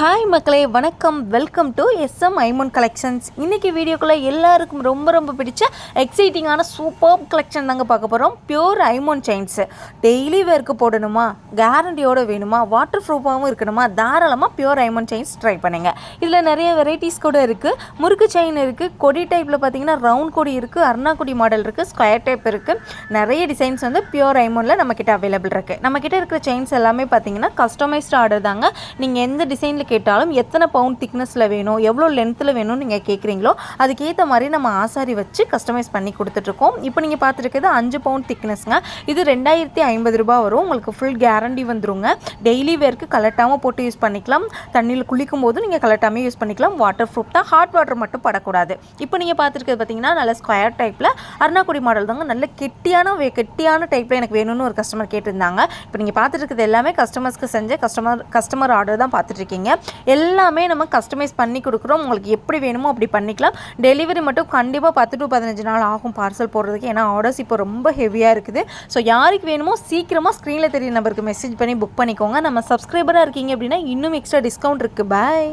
Hi மக்களே வணக்கம். Welcome to SM ஐமோன் கலெக்ஷன்ஸ் இன்றைக்கி வீடியோக்குள்ளே எல்லாருக்கும் ரொம்ப ரொம்ப பிடிச்ச எக்ஸைட்டிங்கான சூப்பர் கலெக்ஷன் தாங்க பார்க்க போகிறோம் பியூர் ஐமோன் செயின்ஸு டெய்லி வேர்க்கு போடணுமா? கேரண்டியோடு வேணுமா? வாட்டர் ப்ரூஃபாகவும் இருக்கணுமா? தாராளமாக பியூர் ஐமோன் செயின்ஸ் ட்ரை பண்ணுங்கள் இதில் நிறைய வெரைட்டிஸ் கூட இருக்குது முறுக்கு செயின் இருக்குது கொடி டைப்பில் பார்த்தீங்கன்னா ரவுண்ட் கொடி இருக்குது அருணாக்குடி மாடல் இருக்குது ஸ்கொயர் டைப் இருக்குது நிறைய டிசைன்ஸ் வந்து பியூர் ஐமோனில் நம்மக்கிட்ட அவைலபிள் இருக்குது நம்மக்கிட்ட இருக்கிற செயின்ஸ் எல்லாமே பார்த்தீங்கன்னா கஸ்டமைஸ்டு ஆர்டர் தாங்க. நீங்கள் எந்த டிசைனில் கேட்டாலும் எத்தனை பவுண்ட் திக்னஸில் வேணும் எவ்வளோ லென்த்தில் வேணும்னு நீங்கள் கேட்குறீங்களோ அதுக்கேற்ற மாதிரி நம்ம ஆசாரி வச்சு கஸ்டமைஸ் பண்ணி கொடுத்துட்ருக்கோம். இப்போ நீங்கள் பார்த்துருக்கிறது அஞ்சு பவுண்ட் திக்னஸ்ங்க இது ரெண்டாயிரத்தி ஐம்பது ரூபா வரும். உங்களுக்கு ஃபுல் கேரண்டி வந்துருங்க. டெய்லி வேர்க்கு கலட்டாமல் போட்டு யூஸ் பண்ணிக்கலாம். தண்ணியில் குளிக்கும் போது நீங்கள் கலட்டாமல் யூஸ் பண்ணிக்கலாம். வாட்டர் ப்ரூஃப் தான். ஹாட் வாட்டர் மட்டும் படக்கூடாது. இப்போ நீங்கள் பார்த்துருக்கிறது பார்த்தீங்கன்னா நல்ல ஸ்கொயர் டைப்பில் அருணாக்குடி மாடல் தாங்க. நல்ல கெட்டியான வே கெட்டியான டைப்பில் எனக்கு வேணும்னு ஒரு கஸ்டமர் கேட்டிருந்தாங்க. இப்போ நீங்கள் பார்த்துட்டு இருக்கிறது எல்லாமே கஸ்டமர்ஸ்க்கு செஞ்ச கஸ்டமர் கஸ்டமர் ஆர்டர் தான் பார்த்துட்ருக்கீங்க. எல்லாமே நம்ம கஸ்டமைஸ் பண்ணி கொடுக்குறோம். உங்களுக்கு எப்படி வேணுமோ அப்படி பண்ணிக்கலாம். டெலிவரி மட்டும் கண்டிப்பாக பத்து டு பதினஞ்சு நாள் ஆகும் பார்சல் போடுறதுக்கு. ஏன்னா ஆர்டர்ஸ் இப்போ ரொம்ப ஹெவியாக இருக்குது. ஸோ யாருக்கு வேணுமோ சீக்கிரமாக ஸ்க்ரீனில் தெரிய நம்பருக்கு மெசேஜ் பண்ணி புக் பண்ணிக்கோங்க. நம்ம சப்ஸ்கிரைபராக இருக்கீங்க அப்படின்னா இன்னும் எக்ஸ்ட்ரா டிஸ்கவுண்ட் இருக்குது பாய்